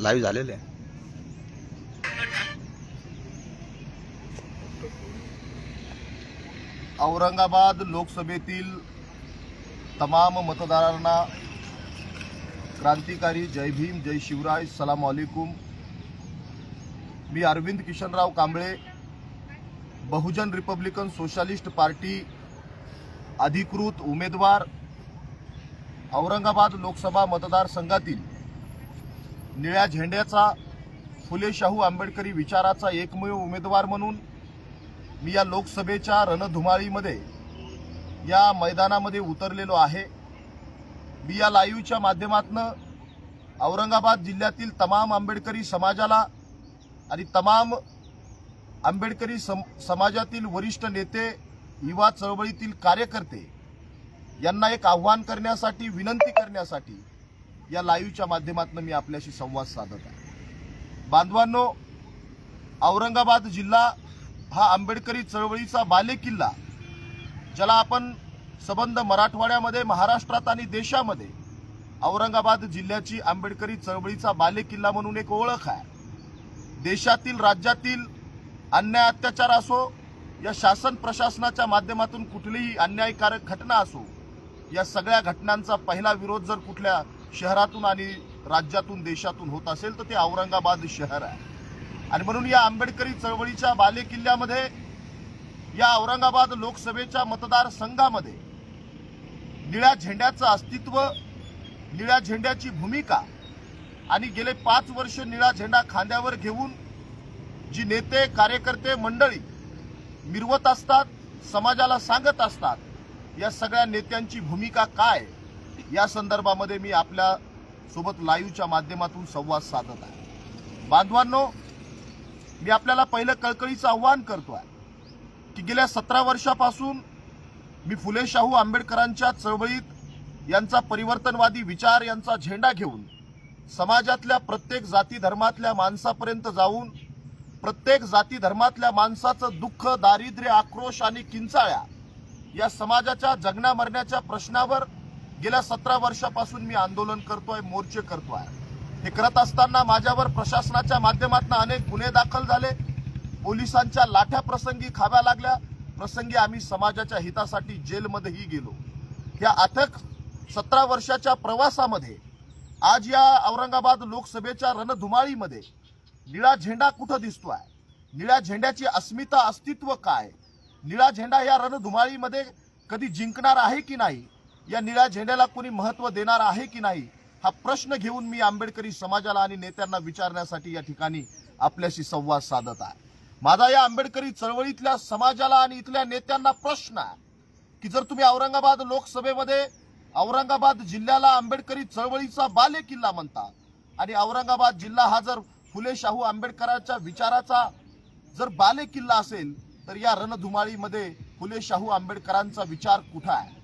Live झालेले. आहे औरंगाबाद लोकसभेतील तमाम मतदारांना क्रांतिकारी जय भीम जय शिवराय सलाम अलैकुम मी Arvind Kishanrao Kamble Bahujan republican socialist party अधिकृत उमेदवार औरंगाबाद लोकसभा मतदारसंघातील निळ्या झेंड्याचा फुले शाहू आंबेडकरी विचाराचा एकमेव उमेदवार म्हणून मी या लोकसभेच्या रणधुमाळीमध्ये या मैदानामध्ये उतरलेलो आहे. मी या लाईव्हच्या माध्यमातून औरंगाबाद जिल्ह्यातील तमाम आंबेडकरी समाजाला आणि तमाम आंबेडकरी सम समाजातील वरिष्ठ नेते युवा चळवळीतील कार्यकर्ते यांना एक आव्हान करण्यासाठी विनंती करण्यासाठी या लाईव्हच्या माध्यमातून मी आपल्याशी संवाद साधत आहे. बांधवांनो औरंगाबाद जिल्हा हा आंबेडकरी चळवळीचा बालेकिल्ला. ज्याला आपण संबंध मराठवाड्यामध्ये महाराष्ट्रात आणि देशामध्ये औरंगाबाद जिल्ह्याची आंबेडकरी चळवळीचा बालेकिल्ला म्हणून एक ओळख आहे. देशातील राज्यातील अन्याय अत्याचार असो या शासन प्रशासनाच्या माध्यमातून कुठलीही अन्यायकारक घटना असो या सगळ्या घटनांचा पहिला विरोध जर कुठल्या शहरातून आणि राज्यातून देशातून होत असेल तर ते औरंगाबाद शहर आहे. आणि म्हणून या आंबेडकरी चळवळीच्या बालेकिल्ल्यामध्ये या औरंगाबाद लोकसभेच्या मतदारसंघामध्ये निळ्या झेंड्याचं अस्तित्व निळ्या झेंड्याची भूमिका आणि गेले पाच वर्ष निळा झेंडा खांद्यावर घेऊन जी नेते कार्यकर्ते मंडळी मिरवत असतात समाजाला सांगत असतात या सगळ्या नेत्यांची भूमिका काय? या संदर्भामध्ये मी आपल्यासोबत लाईव्हच्या माध्यमातून संवाद साधत आहे. बांधवांनो मी आपल्याला पहिलं कळकळीचं आव्हान करतो आहे की गेल्या सतरा वर्षापासून मी फुले शाहू आंबेडकरांच्या चळवळीत यांचा परिवर्तनवादी विचार यांचा झेंडा घेऊन समाजातल्या प्रत्येक जाती धर्मातल्या माणसापर्यंत जाऊन प्रत्येक जाती धर्मातल्या माणसाचं दुःख दारिद्र्य आक्रोश आणि किंचाळ्या या समाजाच्या जगण्या मरण्याच्या प्रश्नावर गेल्या सतरा वर्षापासून मी आंदोलन करतोय मोर्चे करतोय. हे करत असताना माझ्यावर प्रशासनाच्या माध्यमातून अनेक गुन्हे दाखल झाले. पोलिसांच्या लाठ्या प्रसंगी खाव्या लागल्या. प्रसंगी आम्ही समाजाच्या हितासाठी जेलमध्येही गेलो. या अथक सतरा वर्षाच्या प्रवासामध्ये आज या औरंगाबाद लोकसभेच्या रणधुमाळीमध्ये निळा झेंडा कुठं दिसतोय? निळ्या झेंड्याची अस्मिता अस्तित्व काय? निळा झेंडा या रणधुमाळीमध्ये कधी जिंकणार आहे की नाही? या निळ्या झेंड्याला कुणी महत्त्व देणार आहे की नाही हा प्रश्न घेऊन मी आंबेडकरी समाजाला आणि नेत्यांना विचारण्यासाठी या ठिकाणी आपल्याशी संवाद साधत आहे. माझा या आंबेडकरी चळवळीतल्या समाजाला आणि इथल्या नेत्यांना प्रश्न आहे की जर तुम्ही औरंगाबाद लोकसभेमध्ये औरंगाबाद जिल्ह्याला आंबेडकरी चळवळीचा बाले किल्ला म्हणता आणि औरंगाबाद जिल्हा हा जर फुले शाहू आंबेडकरांच्या विचाराचा जर बाले किल्ला असेल तर या रणधुमाळीमध्ये फुले शाहू आंबेडकरांचा विचार कुठं आहे?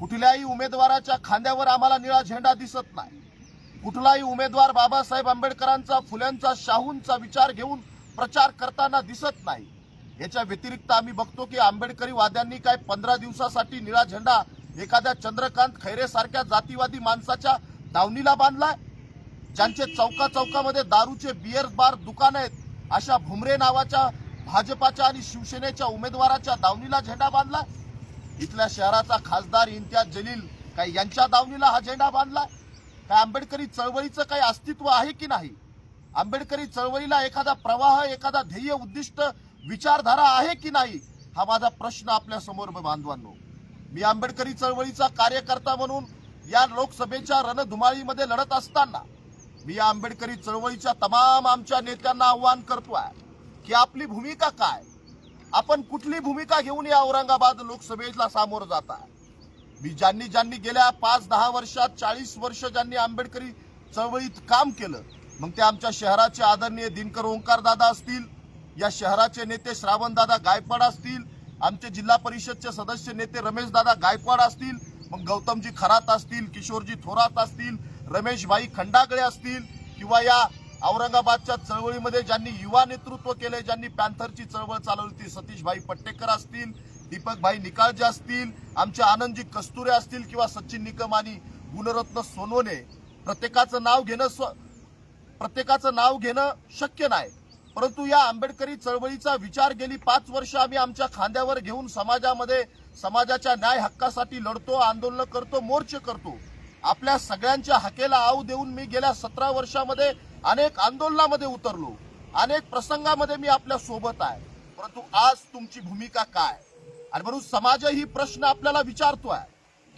कुठल्याही उमेदवाराच्या खांद्यावर आम्हाला निळा झेंडा दिसत नाही. कुठलाही उमेदवार बाबासाहेब आंबेडकरांचा फुल्यांचा शाहूंचा विचार घेऊन प्रचार करताना दिसत नाही. याच्या व्यतिरिक्त आम्ही बघतो की आंबेडकरी वाद्यांनी काय पंधरा दिवसासाठी निळा झेंडा एखाद्या चंद्रकांत खैरे सारख्या जातीवादी माणसाच्या दावणीला बांधलाय? ज्यांचे चौका चौकामध्ये दारूचे बियर बार दुकान आहेत अशा भुमरे नावाच्या भाजपाच्या आणि शिवसेनेच्या उमेदवाराच्या दावणीला झेंडा बांधला इथल्या शहराचा खासदार इम्तियाज जलील काय यांच्या दावणीला हा झेंडा बांधला? काय आंबेडकरी चळवळीचं काही अस्तित्व आहे की नाही? आंबेडकरी चळवळीला एखादा प्रवाह एखादा ध्येय उद्दिष्ट विचारधारा आहे की नाही? हा माझा प्रश्न आपल्यासमोर बांधवांनो. मी आंबेडकरी चळवळीचा कार्यकर्ता म्हणून या लोकसभेच्या रणधुमाळीमध्ये लढत असताना मी या आंबेडकरी चळवळीच्या तमाम आमच्या नेत्यांना आव्हान करतोय की आपली भूमिका काय? आपण कुठली भूमिका घेऊन या औरंगाबाद लोकसभेला सामोरं जाता? मी ज्यांनी ज्यांनी गेल्या पाच दहा वर्षात चाळीस वर्ष ज्यांनी आंबेडकरी चळवळीत काम केलं मग ते आमच्या शहराचे आदरणीय दिनकर ओंकार दादा असतील या शहराचे नेते श्रावणदादा गायकवाड असतील आमचे जिल्हा परिषदचे सदस्य नेते रमेश दादा गायकवाड असतील मग गौतमजी खरात असतील किशोरजी थोरात असतील रमेशभाई खंडागळे असतील किंवा या औरंगाबादच्या चळवळीमध्ये ज्यांनी युवा नेतृत्व केले ज्यांनी पॅन्थरची चळवळ चालवली ती सतीशभाई पट्टेकर असतील दीपकभाई निकाळजे असतील आमचे आनंदजी कस्तुरे असतील किंवा सचिन निकम आणि गुणरत्न सोनवणे प्रत्येकाचं नाव घेणं स्व प्रत्येकाचं नाव घेणं शक्य नाही. परंतु या आंबेडकरी चळवळीचा विचार गेली पाच वर्ष आम्ही आमच्या खांद्यावर घेऊन समाजामध्ये समाजाच्या न्याय हक्कासाठी लढतो आंदोलन करतो मोर्चे करतो. आपल्या सगळ्यांच्या हकेला आव देऊन मी गेल्या सतरा वर्षामध्ये अनेक आंदोलनामध्ये उतरलो. अनेक प्रसंगामध्ये मी आपल्यासोबत आहे. परंतु आज तुमची भूमिका काय? आणि म्हणून समाज ही प्रश्न आपल्याला विचारतोय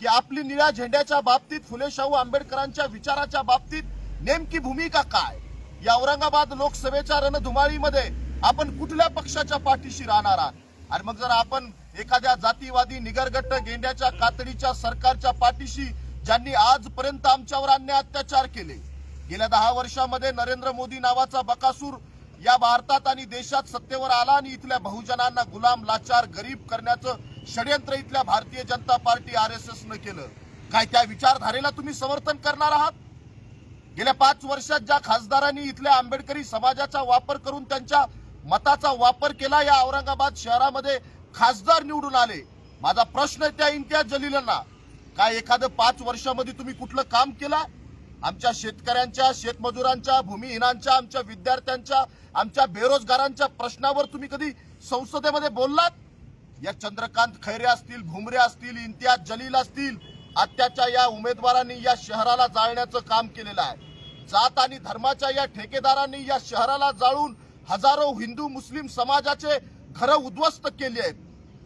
की आपली निळ्या झेंड्याच्या बाबतीत फुले शाहू आंबेडकरांच्या विचाराच्या बाबतीत नेमकी भूमिका काय? या औरंगाबाद लोकसभेच्या रणधुमाळीमध्ये आपण कुठल्या पक्षाच्या पाठीशी राहणार आहात? आणि मग जर आपण एखाद्या जातीवादी निगरगट्ट गेंड्याच्या कातडीच्या सरकारच्या पाठीशी ज्यांनी आजपर्यंत आमच्यावर अन्याय अत्याचार केले. गेल्या दहा वर्षामध्ये नरेंद्र मोदी नावाचा बकासूर या भारतात आणि देशात सत्तेवर आला आणि इथल्या बहुजनांना गुलाम लाचार गरीब करण्याचं षडयंत्र इथल्या Bharatiya Janata party R S S न केलं. काय त्या विचारधारेला तुम्ही समर्थन करणार आहात? गेल्या पाच वर्षात ज्या खासदारांनी इथल्या आंबेडकरी समाजाचा वापर करून त्यांच्या मताचा वापर केला या औरंगाबाद शहरामध्ये खासदार निवडून आले. माझा प्रश्न त्या इम्तियाज जलीलांना काय एखादं पाच वर्षामध्ये तुम्ही कुठलं काम केलं? आमच्या शेतकऱ्यांच्या शेतमजुरांच्या भूमिहीनांच्या आमच्या विद्यार्थ्यांच्या आमच्या बेरोजगारांच्या प्रश्नावर तुम्ही कधी संसदेमध्ये बोललात? या चंद्रकांत खैरे असतील भुमरे असतील इम्तियाज जलील असतील आत्याच्या या उमेदवारांनी या शहराला जाळण्याचं काम केलेलं आहे. जात आणि धर्माच्या या ठेकेदारांनी या शहराला जाळून हजारो हिंदू मुस्लिम समाजाचे घरं उद्ध्वस्त केली आहेत.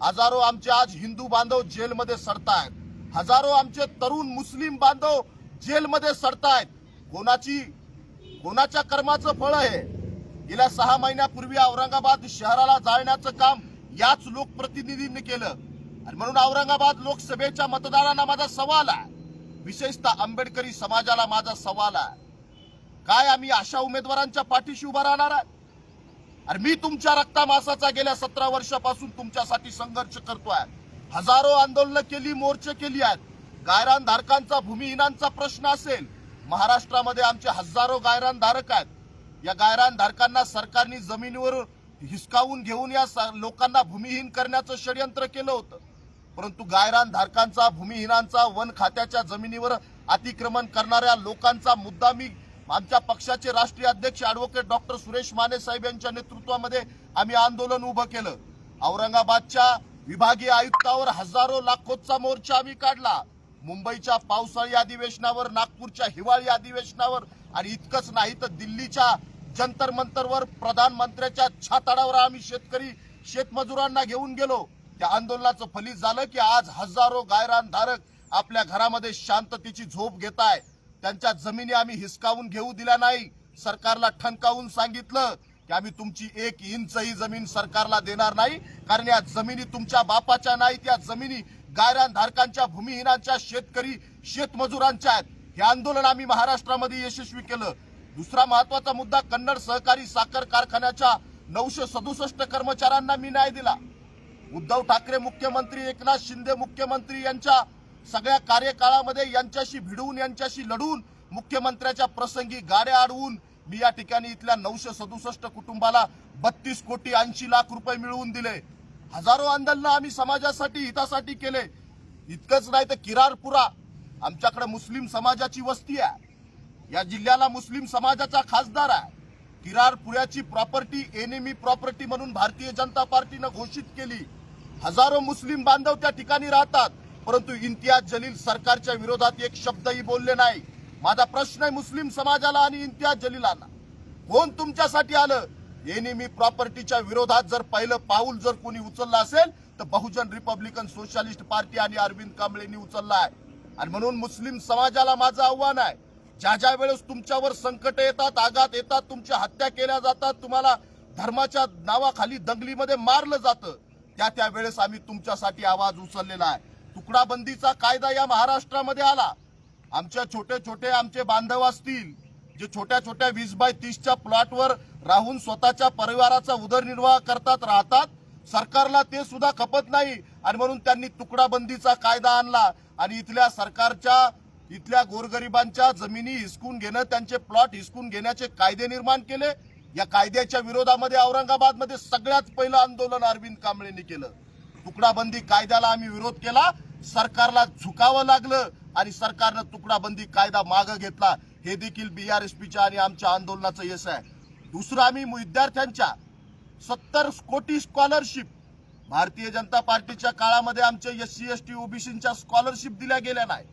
हजारो आमचे आज हिंदू बांधव जेलमध्ये सरतायत. हजारो आमचे तरुण मुस्लिम बांधव जेलमध्ये सडतायत. कोणाची कोणाच्या कर्माचं फळ आहे? गेल्या सहा महिन्यापूर्वी औरंगाबाद शहराला जाळण्याचं काम याच लोकप्रतिनिधींनी केलं. आणि म्हणून औरंगाबाद लोकसभेच्या मतदारांना माझा सवाल आहे. विशेषतः आंबेडकरी समाजाला माझा सवाल आहे. काय आम्ही अशा उमेदवारांच्या पाठीशी उभा राहणार आहे अरे मी तुमच्या रक्तामासाचा गेल्या सतरा वर्षापासून तुमच्यासाठी संघर्ष करतोय. हजारो आंदोलनं केली मोर्चे केली आहेत. गायरान धारकांचा भूमिहीनांचा प्रश्न असेल. महाराष्ट्रामध्ये आमचे हजारो गायरान धारक आहेत. या गायरान धारकांना सरकारने जमिनीवर हिसकावून घेऊन या लोकांना भूमिहीन करण्याचं षडयंत्र केलं होतं. परंतु गायरान धारकांचा भूमिहीनांचा वन खात्याच्या जमिनीवर अतिक्रमण करणाऱ्या लोकांचा मुद्दा मी आमच्या पक्षाचे राष्ट्रीय अध्यक्ष ऍडव्होकेट डॉक्टर सुरेश माने साहेब यांच्या नेतृत्वामध्ये आम्ही आंदोलन उभं केलं. औरंगाबादच्या विभागीय आयुक्तावर हजारो लाखोचा मोर्चा आम्ही काढला. मुंबईच्या पावसाळी अधिवेशनावर नागपूरच्या हिवाळी अधिवेशनावर आणि इतकंच नाही तर दिल्लीच्या जंतर मंतरवर प्रधानमंत्र्याच्या छाताडावर आम्ही शेतकरी शेतमजुरांना घेऊन गेलो. त्या आंदोलनाचं फलित झालं की आज हजारो गायरान धारक आपल्या घरामध्ये शांततेची झोप घेत आहे त्यांच्या जमिनी आम्ही हिसकावून घेऊ दिल्या नाही. सरकारला ठणकावून सांगितलं की आम्ही तुमची एक इंचही जमीन सरकारला देणार नाही कारण या जमिनी तुमच्या बापाच्या नाहीत या जमिनी गायरानधारकांच्या भूमिहीनांच्या शेतकरी शेतमजुरांच्या आहेत. हे आंदोलन आम्ही महाराष्ट्रामध्ये यशस्वी केलं. दुसरा महत्त्वाचा मुद्दा कन्नड सहकारी साखर कारखान्याच्या नऊशे सदुसष्ट कर्मचाऱ्यांना मी न्याय दिला. उद्धव ठाकरे मुख्यमंत्री एकनाथ शिंदे मुख्यमंत्री यांच्या सगळ्या कार्यकाळामध्ये यांच्याशी भिडून यांच्याशी लढून मुख्यमंत्र्याच्या प्रसंगी गाड्या अडवून मी या ठिकाणी इथल्या नऊशे सदुसष्ट कुटुंबाला बत्तीस कोटी ऐंशी लाख रुपये मिळवून दिले. हजारो आंदोलन आम्ही समाजासाठी हितासाठी केले. इतकंच नाही तर किरारपुरा आमच्याकडे मुस्लिम समाजाची वस्ती आहे. या जिल्ह्याला मुस्लिम समाजाचा खासदार आहे. किरारपुऱ्याची प्रॉपर्टी एनिमी प्रॉपर्टी म्हणून भारतीय जनता पार्टीनं घोषित केली. हजारो मुस्लिम बांधव त्या ठिकाणी राहतात परंतु इम्तियाज जलील सरकारच्या विरोधात एक शब्दही बोलले नाही. माझा प्रश्न आहे मुस्लिम समाजाला आणि इम्तियाज जलीलाला कोण तुमच्यासाठी आलं? एनिमी प्रॉपर्टीच्या विरोधात जर पहिलं पाऊल जर कोणी उचललं असेल तर बहुजन रिपब्लिकन सोशलिस्ट पार्टी आणि अरविंद कांबळेंनी उचलला आहे. आणि म्हणून मुस्लिम समाजाला माझं आव्हान आहे ज्या ज्या वेळेस तुमच्यावर संकट येतात आघात येतात तुमच्या हत्या केल्या जातात तुम्हाला धर्माच्या नावाखाली दंगलीमध्ये मारलं जातं त्या त्या वेळेस आम्ही तुमच्यासाठी आवाज उचललेला आहे. तुकडाबंदीचा कायदा या महाराष्ट्रामध्ये आला. आमच्या छोटे छोटे आमचे बांधव असतील जे छोट्या छोट्या वीस बाय तीसच्या प्लॉटवर राहून स्वतःच्या परिवाराचा उदरनिर्वाह करतात राहतात सरकारला ते सुद्धा खपत नाही. आणि म्हणून त्यांनी तुकडाबंदीचा कायदा आणला आणि इथल्या सरकारच्या इथल्या गोरगरिबांच्या जमिनी हिसकून घेणं त्यांचे प्लॉट हिसकून घेण्याचे कायदे निर्माण केले. या कायद्याच्या विरोधामध्ये औरंगाबादमध्ये सगळ्यात पहिलं आंदोलन अरविंद कांबळेंनी केलं. तुकडाबंदी कायद्याला आम्ही विरोध केला. सरकारला झुकावं लागलं आणि सरकारनं तुकडाबंदी कायदा मागं घेतला हे देखील बी आर एस पीच्या आणि आमच्या आंदोलनाचं यश आहे. दुसरं आम्ही विद्यार्थ्यांच्या सत्तर कोटी स्कॉलरशिप भारतीय जनता पार्टीच्या काळामध्ये आमच्या एस सी एस टी ओबीसीच्या स्कॉलरशिप दिल्या गेल्या नाही.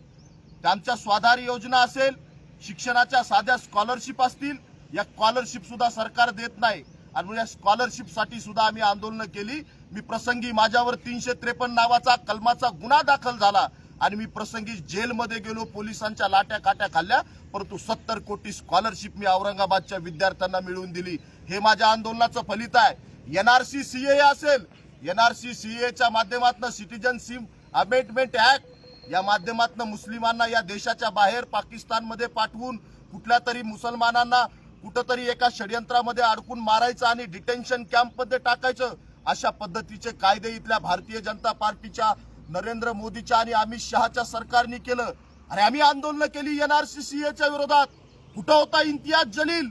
त्यांच्या स्वाधार योजना असेल शिक्षणाच्या साध्या स्कॉलरशिप असतील या स्कॉलरशिप सुद्धा सरकार देत नाही. आणि या स्कॉलरशिपसाठी सुद्धा आम्ही आंदोलनं केली. मी प्रसंगी माझ्यावर तीनशे त्रेपन्न नावाचा कलमाचा गुन्हा दाखल झाला आणि मी प्रसंगी जेलमध्ये गेलो पोलिसांच्या लाट्या काट्या खाल्ल्या परंतु सत्तर कोटी स्कॉलरशिप मी औरंगाबादच्या विद्यार्थ्यांना मिळवून दिली. हे माझ्या आंदोलनाचं फलित आहे. एनआरसी सीए असेल एनआरसी सीएच्या माध्यमातून सिटीजनशिप अमेंडमेंट ऍक्ट या माध्यमातून मुस्लिमांना या देशाच्या बाहेर पाकिस्तानमध्ये पाठवून कुठल्या तरी मुसलमानांना कुठंतरी एका षडयंत्रामध्ये अडकून मारायचं आणि डिटेन्शन कॅम्पमध्ये टाकायचं अशा पद्धतीचे कायदे इथल्या भारतीय जनता पार्टीच्या नरेंद्र मोदीच्या आणि अमित शहाच्या सरकारने केलं. अरे आम्ही आंदोलन केली एनआरसीसीएच्या विरोधात. कुठं होता इम्तियाज जलील?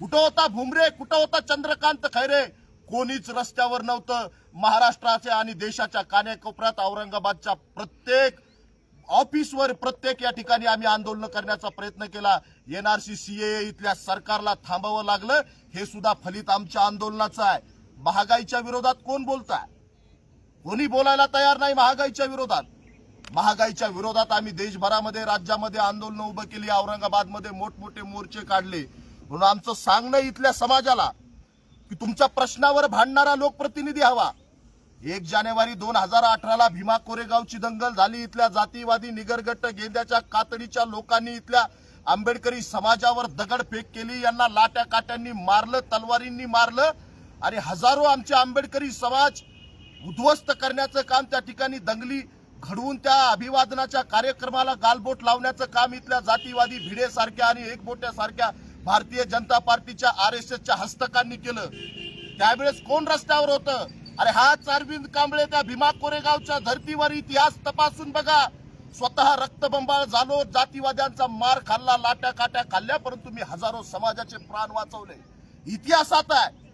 कुठं होता भुमरे? कुठं होता चंद्रकांत खैरे? कोणीच रस्त्यावर नव्हतं. महाराष्ट्राच्या आणि देशाच्या कान्याकोपऱ्यात औरंगाबादच्या प्रत्येक ऑफिसवर प्रत्येक या ठिकाणी आम्ही आंदोलन करण्याचा प्रयत्न केला. एनआरसी सीए इथल्या सरकारला थांबावं लागलं. हे सुद्धा फलित आमच्या आंदोलनाचं आहे. महागाईच्या विरोधात कोण बोलताय? कोणी बोलायला तयार नाही महागाईच्या विरोधात? महागाईच्या विरोधात आम्ही देशभरामध्ये राज्यामध्ये आंदोलन उभं केली औरंगाबादमध्ये मोठमोठे मोर्चे काढले. म्हणून आमचं सांगणं इथल्या समाजाला की तुमच्या प्रश्नावर भांडणारा लोकप्रतिनिधी हवा. एक जानेवारी दोन हजार अठराला भीमा कोरेगावची दंगल झाली. इथल्या जातीवादी निगरगट्ट गेंद्याच्या कातडीच्या लोकांनी इथल्या आंबेडकरी समाजावर दगडफेक केली. यांना लाट्या काट्यांनी मारलं तलवारींनी मारलं. आणि हजारो आमचे आंबेडकरी समाज उद्ध्वस्त करण्याचं काम त्या ठिकाणी दंगली घडवून त्या अभिवादनाच्या कार्यक्रमाला गालबोट लावण्याचं काम इथल्या जातीवादी भिडे सारख्या आणि एकबोट्या सारख्या भारतीय जनता पार्टीच्या आर एस एसच्या हस्तकांनी केलं. त्यावेळेस कोण रस्त्यावर होतं? अरे हाच अरविंद कांबळे त्या भीमा कोरेगावच्या धर्तीवर इतिहास तपासून बघा. स्वतः रक्तबंबाळ झालो जातीवाद्यांचा मार खाल्ला लाट्या काट्या खाल्ल्या परंतु मी हजारो समाजाचे प्राण वाचवले. इतिहासात आहे.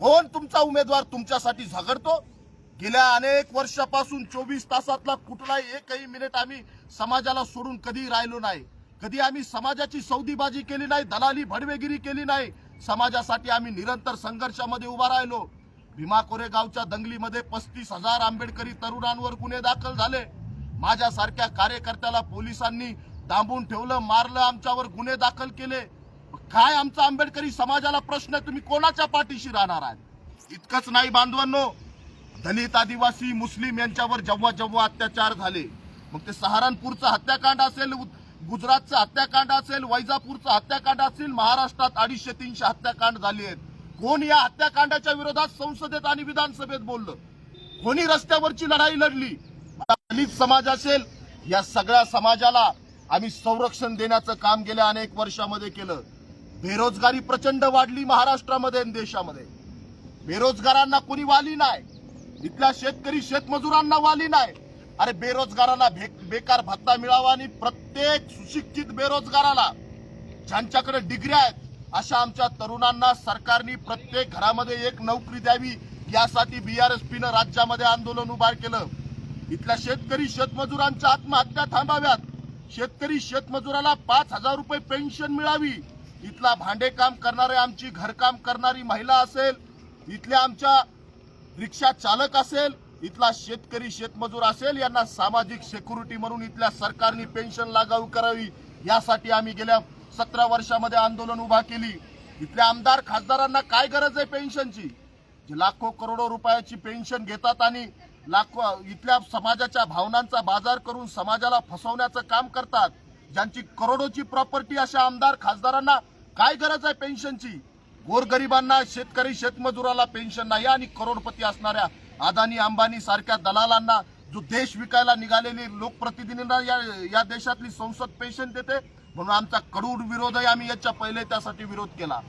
कोण तुमचा उमेदवार तुमच्यासाठी झगडतो. गेल्या अनेक वर्षापासून चोवीस तासातला कुठलाही एकही मिनिट आम्ही समाजाला सोडून कधी राहिलो नाही. कधी आम्ही समाजाची सौदीबाजी केली नाही दलाली भडवेगिरी केली नाही. समाजासाठी आम्ही निरंतर संघर्षामध्ये उभा राहिलो. भीमा कोरेगावच्या दंगलीमध्ये पस्तीस हजार आंबेडकरी तरुणांवर गुन्हे दाखल झाले. माझ्यासारख्या कार्यकर्त्याला पोलिसांनी दांबून ठेवलं मारलं आमच्यावर गुन्हे दाखल केले. काय आमचा आंबेडकरी समाजाला प्रश्न आहे, तुम्ही कोणाच्या पाठीशी राहणार आहात? इतकंच नाही बांधवांनो. दलित आदिवासी मुस्लिम यांच्यावर जेव्हा जेव्हा अत्याचार झाले मग ते सहारनपूरचं हत्याकांड असेल उ- गुजरातचं हत्याकांड असेल वैजापूरचं हत्याकांड असेल महाराष्ट्रात अडीचशे तीनशे हत्याकांड झाली आहेत. कोण या हत्याकांडाच्या विरोधात संसदेत आणि विधानसभेत बोललं? कोणी रस्त्यावरची लढाई लढली? दलित समाज असेल या सगळ्या समाजाला आम्ही संरक्षण देण्याचं काम गेल्या अनेक वर्षामध्ये केलं. बेरोजगारी प्रचंड वाढली महाराष्ट्रामध्ये आणि देशामध्ये. बेरोजगारांना कोणी वाली नाही. इथल्या शेतकरी शेतमजुरांना वाली नाही. अरे बेरोजगाराला भे- बेकार भत्ता मिळावा आणि प्रत्येक सुशिक्षित बेरोजगाराला ज्यांच्याकडे डिग्र्या आहेत अशा आमच्या तरुणांना सरकारने प्रत्येक घरामध्ये एक नोकरी द्यावी यासाठी बी आर एस पीनं राज्यामध्ये आंदोलन उभार केलं. इथल्या शेतकरी शेतमजुरांच्या आत्महत्या थांबाव्यात. शेतकरी शेतमजुराला पाच हजार रुपये पेन्शन मिळावी. इथला भांडेकाम करणारे आमची घरकाम करणारी महिला असेल इथल्या आमच्या रिक्षा चालक असेल इथला शेतकरी शेतमजूर असेल यांना सामाजिक सेक्युरिटी म्हणून इथल्या सरकारने पेन्शन लागू करावी यासाठी आम्ही गेल्या सतरा वर्षामध्ये आंदोलन उभा केली. इथल्या आमदार खासदारांना काय गरज आहे पेन्शनची जे लाखो करोडो रुपयाची पेन्शन घेतात आणि लाखो इथल्या समाजाच्या भावनांचा बाजार करून समाजाला फसवण्याचं काम करतात. ज्यांची करोडोची प्रॉपर्टी अशा आमदार खासदारांना काय गरज आहे पेन्शनची? गोरगरिबांना शेतकरी शेतमजुराला पेन्शन नाही आणि करोडपती असणाऱ्या अदानी अंबानी सारख्या दलालांना जो देश विकायला निघालेली लोकप्रतिनिधींना या या देशातली संसद पेन्शन देते म्हणून आमचा कडूड विरोध आहे आम्ही याच्या पहिले त्यासाठी विरोध केला.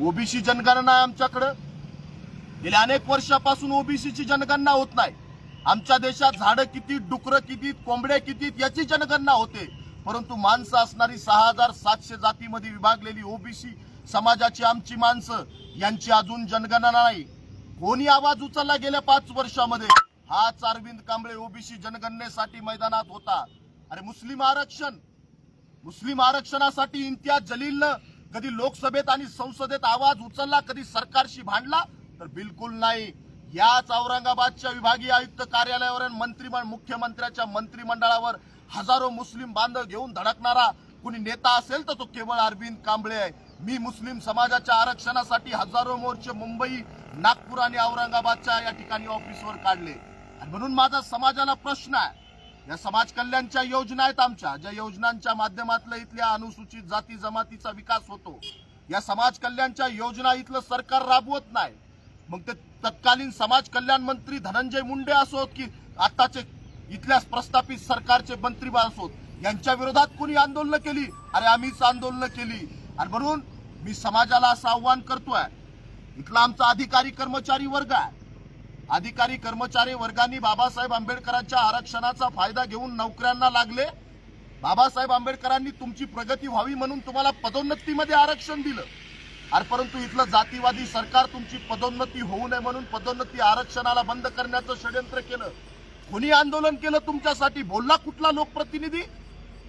ओबीसी जनगणना आमच्याकडं. गेल्या अनेक वर्षापासून ओबीसीची जनगणना होत नाही. आमच्या देशात झाडं किती डुकरं किती कोंबड्या किती याची जनगणना होते. परंतु माणसं असणारी सहा हजार सातशे जातीमध्ये विभागलेली ओबीसी समाजाची आमची माणसं यांची अजून जनगणना नाही. कोणी आवाज उचलला गेल्या पाच वर्षामध्ये? हाच अरविंद कांबळे ओबीसी जनगणनेसाठी मैदानात होता. अरे मुस्लिम आरक्षण. मुस्लिम आरक्षणासाठी इम्तियाज जलीलनं कधी लोकसभेत आणि संसदेत आवाज उचलला कधी सरकारशी भांडला? तर बिलकुल नाही. याच औरंगाबादच्या विभागीय आयुक्त कार्यालयावर मंत्रिमंडळ मुख्यमंत्र्याच्या मंत्रिमंडळावर हजारो मुस्लिम बांधव घेऊन धडकणारा कुणी नेता असेल तर तो केवळ अरविंद कांबळे आहे. मी मुस्लिम समाजाच्या आरक्षणासाठी हजारो मोर्चे मुंबई नागपूर आणि औरंगाबादच्या या ठिकाणी ऑफिसवर काढले. आणि म्हणून माझा समाजाला प्रश्न आहे. या समाज कल्याणच्या योजना आहेत आमच्या ज्या योजनांच्या माध्यमातलं इथल्या अनुसूचित जाती जमातीचा विकास होतो. या समाज कल्याणच्या योजना इथलं सरकार राबवत नाही. मग ते तत्कालीन समाज कल्याण मंत्री धनंजय मुंडे असोत की आताचे इथल्याच प्रस्थापित सरकारचे मंत्री असोत यांच्या विरोधात कुणी आंदोलन केली? अरे आम्हीच आंदोलन केली. आणि म्हणून मी समाजाला असं आव्हान करतोय. इथला आमचा अधिकारी कर्मचारी वर्ग आहे. अधिकारी कर्मचारी वर्गांनी बाबासाहेब आंबेडकरांच्या आरक्षणाचा फायदा घेऊन नोकऱ्यांना लागले. बाबासाहेब आंबेडकरांनी तुमची प्रगती व्हावी म्हणून तुम्हाला पदोन्नतीमध्ये आरक्षण दिलं. अरे परंतु इथलं जातीवादी सरकार तुमची पदोन्नती होऊ नये म्हणून पदोन्नती आरक्षणाला बंद करण्याचं षडयंत्र केलं. कोणी आंदोलन केलं तुमच्यासाठी? बोलला कुठला लोकप्रतिनिधी?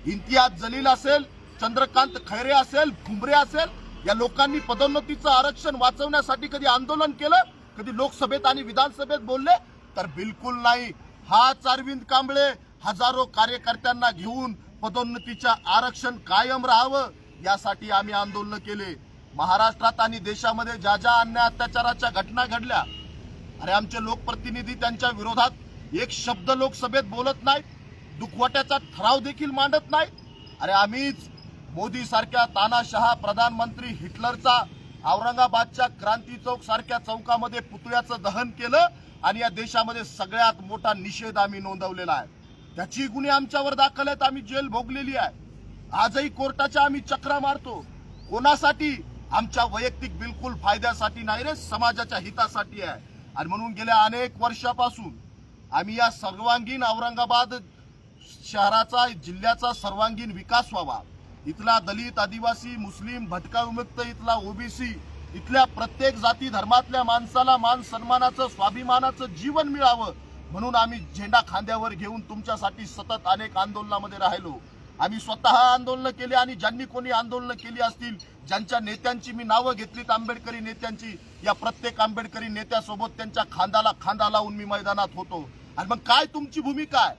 इम्तियाज जलील असेल चंद्रकांत खैरे असेल भुमरे असेल या लोकांनी पदोन्नतीचं आरक्षण वाचवण्यासाठी कधी आंदोलन केलं? कधी लोकसभेत आणि विधानसभेत बोलले? तर बिलकुल नाही. हाच अरविंद कांबळे हजारो कार्यकर्त्यांना घेऊन पदोन्नतीच्या आरक्षण कायम राहावं यासाठी आम्ही आंदोलन केले. महाराष्ट्रात आणि देशामध्ये ज्या ज्या अन्याय अत्याचाराच्या घटना घडल्या अरे आमचे लोकप्रतिनिधी त्यांच्या विरोधात एक शब्द लोकसभेत बोलत नाही दुखवट्याचा ठराव देखील मांडत नाही. अरे आम्हीच मोदी सारख्या तानाशहा प्रधानमंत्री हिटलरचा औरंगाबादच्या क्रांती चौक सारख्या चौकामध्ये पुतळ्याचं दहन केलं आणि या देशामध्ये सगळ्यात मोठा निषेध आम्ही नोंदवलेला आहे. त्याची गुन्हे आमच्यावर दाखल आहेत आम्ही जेल भोगलेली आहे. आजही कोर्टाच्या आम्ही चक्रा मारतो. कोणासाठी? आमच्या वैयक्तिक बिलकुल फायद्यासाठी नाही रे समाजाच्या हितासाठी आहे. आणि म्हणून गेल्या अनेक वर्षापासून आम्ही या सर्वांगीण औरंगाबाद शहराचा जिल्ह्याचा सर्वांगीण विकास व्हावा. इथला दलित आदिवासी मुस्लिम भटका विमुक्त इथला ओबीसी इथल्या प्रत्येक जाती धर्मातल्या माणसाला मान सन्मानाचं स्वाभिमानाचं जीवन मिळावं म्हणून आम्ही झेंडा खांद्यावर घेऊन तुमच्यासाठी सतत अनेक आंदोलनामध्ये राहिलो. आम्ही स्वतः आंदोलनं केली आणि ज्यांनी कोणी आंदोलनं केली असतील ज्यांच्या नेत्यांची मी नावं घेतलीत आंबेडकरी नेत्यांची या प्रत्येक आंबेडकरी नेत्यासोबत त्यांच्या खांदाला खांदा लावून मी मैदानात होतो. आणि मग काय तुमची भूमिका आहे?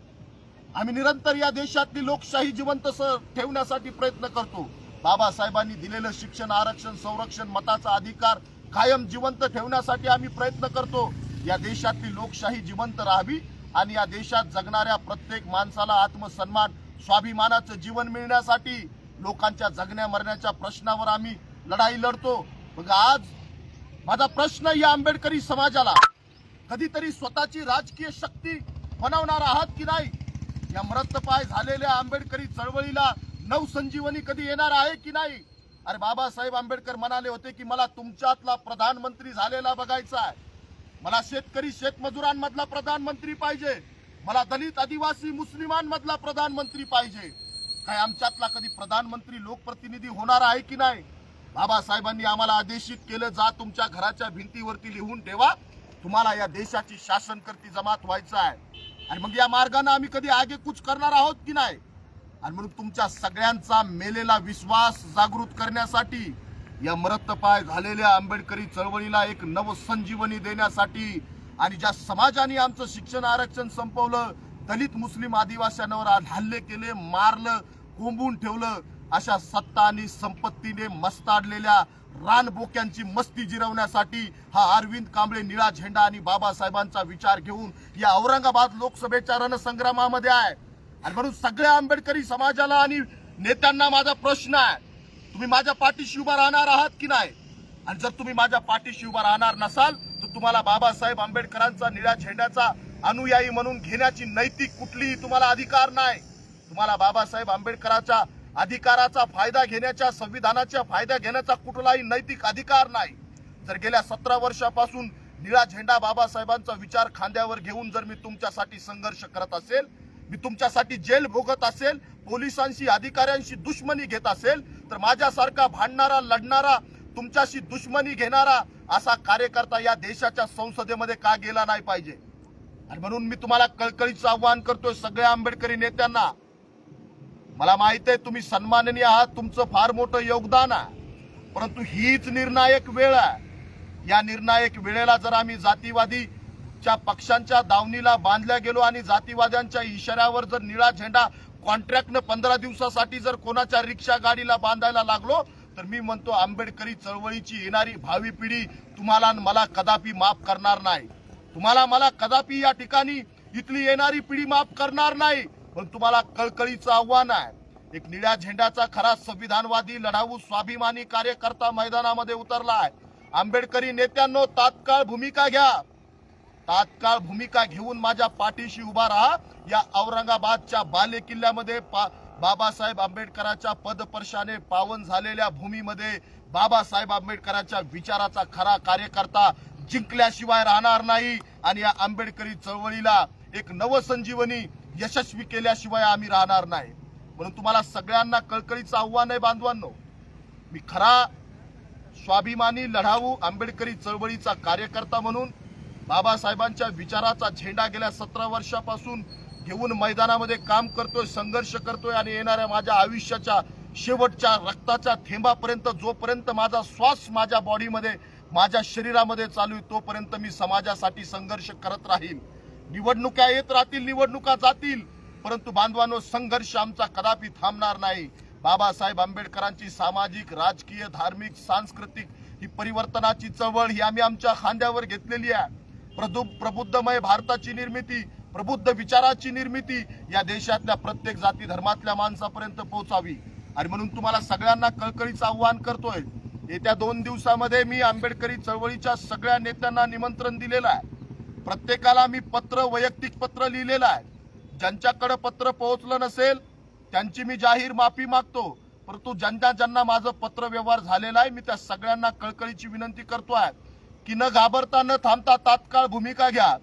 आम्ही निरंतर या देशातली लोकशाही जिवंत स- ठेवण्यासाठी प्रयत्न करतो. बाबासाहेबांनी दिलेलं शिक्षण आरक्षण संरक्षण मताचा अधिकार कायम जिवंत ठेवण्यासाठी आम्ही प्रयत्न करतो. या देशातली लोकशाही जिवंत राहावी आणि या देशात जगणाऱ्या प्रत्येक माणसाला आत्मसन्मान स्वाभिमानाचं जीवन मिळण्यासाठी लोकांच्या जगण्या मरण्याच्या प्रश्नावर आम्ही लढाई लढतो. मग आज माझा प्रश्न या आंबेडकरी समाजाला कधीतरी स्वतःची राजकीय शक्ती बनवणार आहात की नाही? या मृतपाय झालेल्या आंबेडकरी चळवळीला नवसंजीवनी कधी येणार आहे की नाही? अरे बाबासाहेब आंबेडकर म्हणाले होते की मला तुमच्यातला प्रधानमंत्री झालेला बघायचा आहे. मला शेतकरी शेतमजुरांमधला प्रधानमंत्री पाहिजे. मला दलित आदिवासी मुस्लिमांमधला प्रधानमंत्री पाहिजे. काय आमच्यातला कधी प्रधानमंत्री लोकप्रतिनिधी होणार आहे की नाही? बाबासाहेबांनी आम्हाला आदेशित केलं जा तुमच्या घराच्या भिंतीवरती लिहून ठेवा. तुम्हाला या देशाची शासनकर्ती जमात व्हायचं आहे. आणि मग या मार्गाने आम्ही कधी आगेकूच करणार आहोत की नाही? आणि म्हणून तुमच्या सगळ्यांचा मेलेला विश्वास जागृत करण्यासाठी या मरतपाय झालेल्या आंबेडकरी चळवळीला एक नवसंजीवनी देण्यासाठी आणि ज्या समाजाने आमचं शिक्षण आरक्षण संपवलं दलित मुस्लिम आदिवासींवर हल्ले केले मारलं कोंबून ठेवलं अशा सत्ता आणि संपत्तीने मस्ताडलेल्या रानबोक्यांची मस्ती जिरवण्यासाठी हा अरविंद कांबळे निळा झेंडा आणि बाबासाहेबांचा विचार घेऊन या औरंगाबाद लोकसभेच्या रणसंग्रामामध्ये आहे. आणि म्हणून सगळ्या आंबेडकरी समाजाला आणि नेत्यांना माझा प्रश्न आहे तुम्ही माझ्या पाठीशी उभा राहणार आहात की नाही? आणि जर तुम्ही माझ्या पाठीशी उभा राहणार नसाल तर तुम्हाला बाबासाहेब आंबेडकरांचा निळ्या झेंड्याचा अनुयायी म्हणून घेण्याची नैतिक कुठलीही तुम्हाला अधिकार नाही. तुम्हाला बाबासाहेब आंबेडकरांच्या अधिकाराचा फायदा घेण्याच्या संविधानाच्या फायदा घेण्याचा कुठलाही नैतिक अधिकार नाही. जर गेल्या सतरा वर्षापासून निळा झेंडा बाबासाहेबांचा विचार खांद्यावर घेऊन जर मी तुमच्यासाठी संघर्ष करत असेल मी तुमच्यासाठी जेल भोगत असेल पोलिसांशी अधिकाऱ्यांशी दुश्मनी घेत असेल तर माझ्यासारखा भांडणारा लढणारा तुमच्याशी दुश्मनी घेणारा असा कार्यकर्ता या देशाच्या संसदेमध्ये का गेला नाही पाहिजे? आणि म्हणून मी तुम्हाला कळकळीचं आव्हान करतोय सगळ्या आंबेडकरी नेत्यांना. मला माहीत आहे तुम्ही सन्माननीय आहात तुमचं फार मोठं योगदान आहे. परंतु हीच निर्णायक वेळ आहे. या निर्णायक वेळेला जर आम्ही जातीवादीच्या पक्षांच्या दावणीला बांधल्या गेलो आणि जातीवाद्यांच्या इशाऱ्यावर जर निळा झेंडा कॉन्ट्रॅक्टनं पंधरा दिवसासाठी जर कोणाच्या रिक्षा गाडीला बांधायला लागलो तर मी म्हणतो आंबेडकरी चळवळीची येणारी भावी पिढी तुम्हाला आणि मला कदापि माफ करणार नाही. तुम्हाला मला कदापि या ठिकाणी इथली येणारी पिढी माफ करणार नाही. पण तुम्हाला कळकळीचं आव्हान आहे. एक निळ्या झेंड्याचा खरा संविधानवादी लढाऊ स्वाभिमानी कार्यकर्ता मैदानामध्ये उतरला आहे. आंबेडकरी नेत्यांनो तात्काळ भूमिका घ्या. तात्काळ भूमिका घेऊन माझ्या पाठीशी उभा राहा. या औरंगाबादच्या बाले किल्ल्यामध्ये पा- बाबासाहेब आंबेडकरांच्या पदपर्शाने पावन झालेल्या भूमीमध्ये बाबासाहेब आंबेडकरांच्या विचाराचा खरा कार्यकर्ता जिंकल्याशिवाय राहणार नाही. आणि या आंबेडकरी चळवळीला एक नवसंजीवनी यशस्वी केल्याशिवाय आम्ही राहणार नाही. म्हणून तुम्हाला सगळ्यांना कळकळीचं आव्हान आहे बांधवांनो. मी खरा स्वाभिमानी लढाऊ आंबेडकरी चळवळीचा कार्यकर्ता म्हणून बाबासाहेबांच्या विचाराचा झेंडा गेल्या सतरा वर्षापासून घेऊन मैदानामध्ये काम करतोय संघर्ष करतोय आणि येणाऱ्या माझ्या आयुष्याच्या शेवटच्या रक्ताच्या थेंबापर्यंत जोपर्यंत माझा श्वास माझ्या बॉडीमध्ये माझ्या शरीरामध्ये चालू आहे तोपर्यंत मी समाजासाठी संघर्ष करत राहील निवडणुका येत राहतील निवडणुका जातील. परंतु बांधवांनो संघर्ष आमचा कदापि थांबणार नाही. बाबासाहेब आंबेडकरांची सामाजिक राजकीय धार्मिक सांस्कृतिक ही परिवर्तनाची चळवळ ही आम्ही आमच्या खांद्यावर घेतलेली आहे. प्रदु प्रबुद्धमय भारताची निर्मिती प्रबुद्ध विचाराची निर्मिती या देशातल्या प्रत्येक जाती धर्मातल्या माणसापर्यंत पोहोचावी. आणि म्हणून तुम्हाला सगळ्यांना कळकळीचं आव्हान करतोय. येत्या दोन दिवसामध्ये मी आंबेडकरी चळवळीच्या सगळ्या नेत्यांना निमंत्रण दिलेलं आहे. प्रत्येकाला मी पत्र वैयक्तिक पत्र लिहिलेलं आहे. ज्यांच्याकडे पत्र पोहोचलं नसेल त्यांची मी जाहीर माफी मागतो. परंतु ज्यांना ज्यांना माझं पत्र व्यवहार झालेला आहे मी त्या सगळ्यांना कळकळीची विनंती करतो आहे की न घाबरता न थांबता तात्काळ भूमिका घ्या.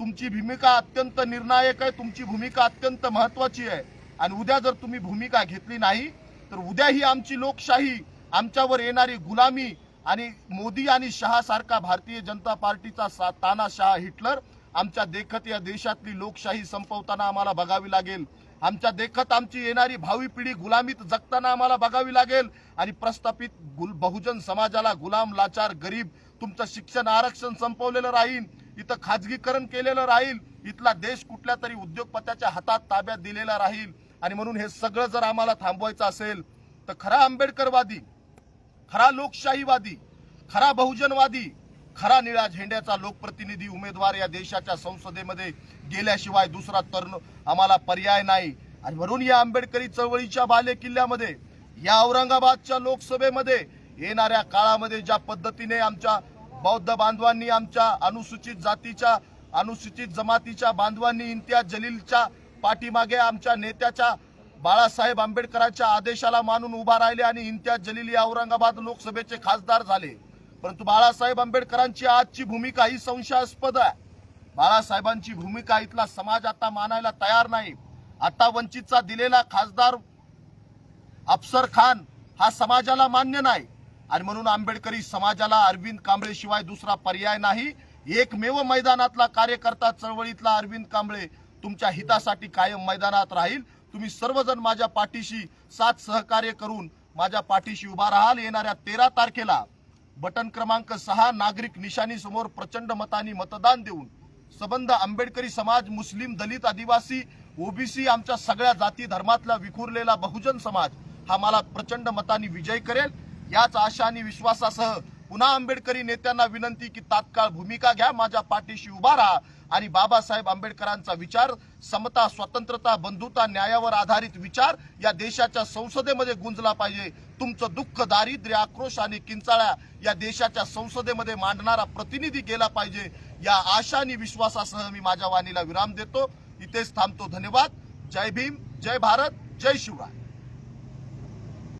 तुमची भूमिका अत्यंत निर्णायक आहे तुमची भूमिका अत्यंत महत्वाची आहे. आणि उद्या जर तुम्ही भूमिका घेतली नाही तर उद्या ही आमची लोकशाही आमच्यावर येणारी गुलामी आणि मोदी आणि शहा सारखा भारतीय जनता पार्टीचा सा- तानाशाह हिटलर आमच्या देखत या देशातली लोकशाही संपवताना आम्हाला बघावी लागेल. आमच्या देखत आमची येणारी भावी पिढी गुलामीत जगताना आम्हाला बघावी लागेल. आणि प्रस्थापित गुल बहुजन समाजाला गुलाम लाचार गरीब तुमचं शिक्षण आरक्षण संपवलेलं राहील. इथं खाजगीकरण केलेलं राहील. इथला देश कुठल्या तरी उद्योगपत्याच्या हातात ताब्यात दिलेला राहील. आणि म्हणून हे सगळं जर आम्हाला थांबवायचं असेल तर खरा आंबेडकरवादी खरा लोकशाहीवादी खरा बहुजनवादी खरा निळ्या झेंड्याचा लोकप्रतिनिधी उमेदवार या देशाच्या संसदेमध्ये गेल्याशिवाय दुसरा तरुण आम्हाला पर्याय नाही. आणि म्हणून या आंबेडकरी चळवळीच्या बाले किल्ल्यामध्ये या औरंगाबादच्या लोकसभेमध्ये येणाऱ्या काळामध्ये ज्या पद्धतीने आमच्या बौद्ध बांधवांनी आमच्या अनुसूचित जातीच्या अनुसूचित जमातीच्या बांधवांनी इम्तियाज जलीलच्या पाठीमागे आमच्या नेत्याच्या बाळासाहेब आंबेडकरांच्या आदेशाला मानून उभा राहिले आणि इम्तियाज जलील या औरंगाबाद लोकसभेचे खासदार झाले. परंतु बाळासाहेब आंबेडकरांची आजची भूमिका ही संशयास्पद आहे. बाळासाहेबांची भूमिका इथला समाज आता मानायला तयार नाही. आता वंचितचा दिलेला खासदार अफसर खान हा समाजाला मान्य नाही. आणि म्हणून आंबेडकरी समाजाला अरविंद कांबळे शिवाय दुसरा पर्याय नाही. एकमेव मैदानातला कार्यकर्ता चळवळीतला अरविंद कांबळे तुमच्या हितासाठी कायम मैदानात राहील. तुम्ही सर्वजण माझ्या पाठीशी साथ सहकार्य करून माझ्या पाठीशी उभा राहाल. येणाऱ्या तेरा तारखेला बटन क्रमांक सहा नागरिक निशाणी समोर प्रचंड मतानी मतदान देऊन सबंध आंबेडकरी समाज मुस्लिम दलित आदिवासी ओबीसी आमच्या सगळ्या जाती धर्मातला विखुरलेला बहुजन समाज हा मला प्रचंड मतानी विजय करेल. याच आशा आणि विश्वासासह पुन्हा आंबेडकरी नेत्यांना विनंती की तात्काळ भूमिका घ्या माझ्या पाठीशी उभा राहा. आणि बाबासाहेब आंबेडकरांचा विचार समता स्वतंत्रता बंधुता न्यायावर आधारित विचार या देशाच्या संसदेमध्ये गुंजला पाहिजे. तुमचं दुःख दारिद्र्य आक्रोश आणि किंचाळ्या या देशाच्या संसदेमध्ये मांडणारा प्रतिनिधी गेला पाहिजे. या आशा आणि विश्वासासह मी माझ्या वाणीला विराम देतो. इथेच थांबतो. धन्यवाद. जय भीम. जय भारत. जय शिवराय.